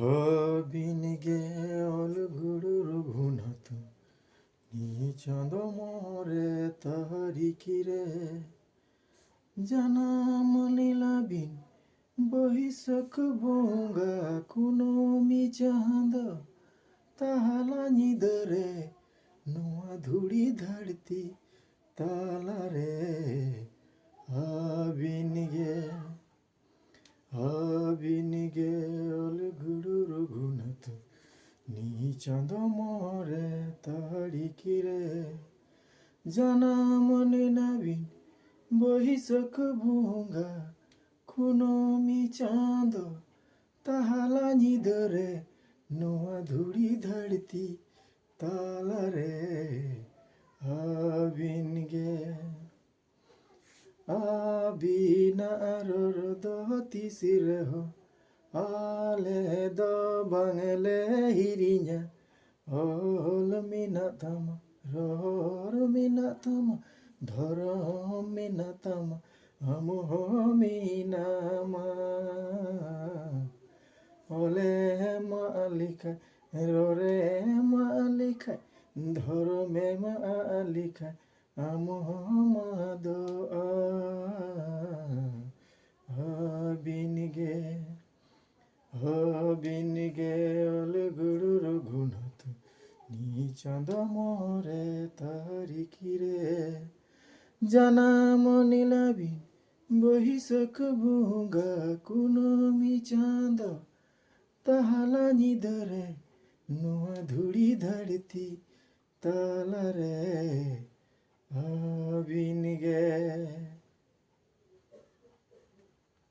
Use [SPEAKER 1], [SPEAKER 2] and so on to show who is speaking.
[SPEAKER 1] হবিনগে অলগুড়ু রঘুনাথ নিচন্দ মরে তাহারিকিরে জানাম লীলাবিন, বহিষক ভোঙ্গা, কোনো মি চাঁদ তাহালা নিদরে, নোয়া ধুড়ি ধাড়তি তালারে। আবিনগে আবিনগে অলগুড়ু রঘুনাথ নিচন্দ মরে তারিকিরে জানা মনে নাবিন বহিষক ভোঙ্গা কোনো মি চাঁদ তাহালা নিদরে নোয়া ধুড়ি ধাড়তি তালারে আবিনগে আবিনারর দহতি সিরহ আলে দ বাংলে হিরিña অল মিনাতাম, রর মিনাতাম ধর মিনাতাম, আমহ মিনামা। অলে মালিকা, ররে মালিকা ধর মে মালিকা, আমহ মাদ হবিনগে হবিনগে অলগুড়ু রঘুনাথ নিচাঁদ মরে তারিখিরে জানাম নীলাবিন বহিষক ভোগা কোনো মি চাঁদ তাহালা নিদরে নোয়া ধুড়ি ধাড়তি তালারে আবিনগে